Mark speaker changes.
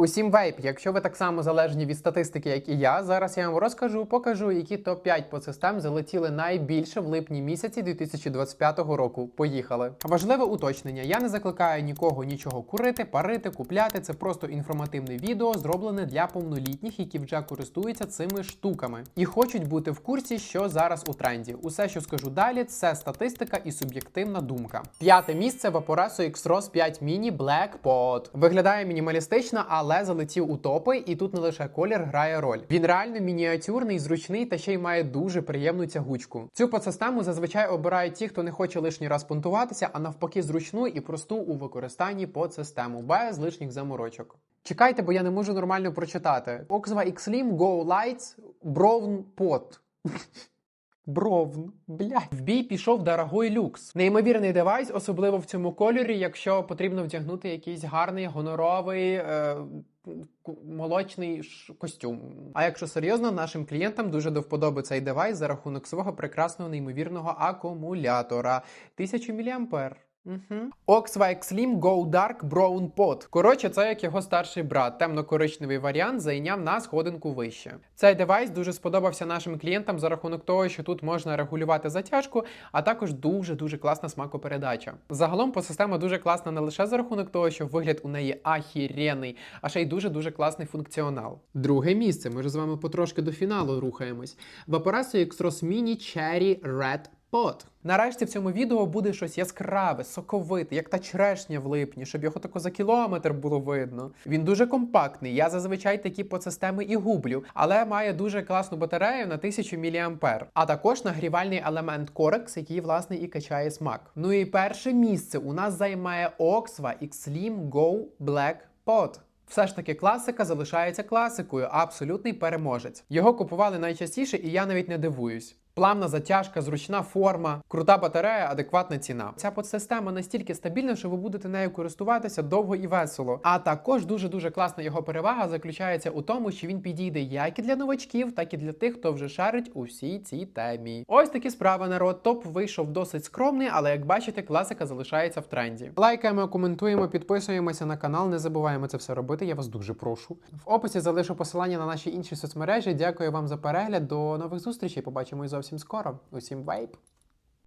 Speaker 1: Усім вейп, якщо ви так само залежні від статистики, як і я, зараз я вам розкажу, покажу, які топ-5 подсистем залетіли найбільше в липні місяці 2025 року. Поїхали. Важливе уточнення: я не закликаю нікого нічого курити, парити, купляти. Це просто інформативне відео, зроблене для повнолітніх, які вже користуються цими штуками і хочуть бути в курсі, що зараз у тренді. Усе, що скажу далі, це статистика і суб'єктивна думка. П'яте місце Vaporesso X-Ros 5 Mini Black Pod. Виглядає мінімалістично, але залетів у топи, і тут не лише колір грає роль. Він реально мініатюрний, зручний та ще й має дуже приємну тягучку. Цю подсистему зазвичай обирають ті, хто не хоче лишній раз понтуватися, а навпаки, зручну і просту у використанні подсистему, без лишніх заморочок. Чекайте, бо я не можу нормально прочитати. Oxva X-Slim Go Lights Brown Pot. Бровн, блядь. В бій пішов дорогой люкс. Неймовірний девайс, особливо в цьому кольорі, якщо потрібно вдягнути якийсь гарний гоноровий. Е- Молочний костюм. А якщо серйозно, нашим клієнтам дуже до вподоби цей девайс за рахунок свого прекрасного неймовірного акумулятора 1000 мА. Угу. Slim Go Dark Brown Pot. Коротше, це як його старший брат. Темно-коричневий варіант зайняв на сходинку вище. Цей девайс дуже сподобався нашим клієнтам за рахунок того, що тут можна регулювати затяжку, а також дуже дуже класна смакопередача. Загалом по система дуже класна не лише за рахунок того, що вигляд у неї ахіренний, а ще й дуже дуже класний функціонал. Друге місце. Ми ж з вами потрошки до фіналу рухаємось. Vaporesso X-Ros Mini Cherry Red Pot. Нарешті в цьому відео буде щось яскраве, соковите, як та черешня в липні, щоб його тако за кілометр було видно. Він дуже компактний. Я зазвичай такі подсистеми і гублю, але має дуже класну батарею на 1000 мА. А також нагрівальний елемент Corex, який власне і качає смак. Ну і перше місце у нас займає Oxva X-Slim Go Black Pot. Все ж таки, класика залишається класикою, а абсолютний переможець. Його купували найчастіше, і я навіть не дивуюсь. Плавна затяжка, зручна форма, крута батарея, адекватна ціна. Ця подсистема настільки стабільна, що ви будете нею користуватися довго і весело. А також дуже дуже класна його перевага заключається у тому, що він підійде як і для новачків, так і для тих, хто вже шарить у всій цій темі. Ось такі справи, народ. Топ вийшов досить скромний, але як бачите, класика залишається в тренді. Лайкаємо, коментуємо, підписуємося на канал. Не забуваємо це все робити. Я вас дуже прошу. В описі залишу посилання на наші інші соцмережі. Дякую вам за перегляд. До нових зустрічей. Побачимось зовсім скоро. Усім вайп!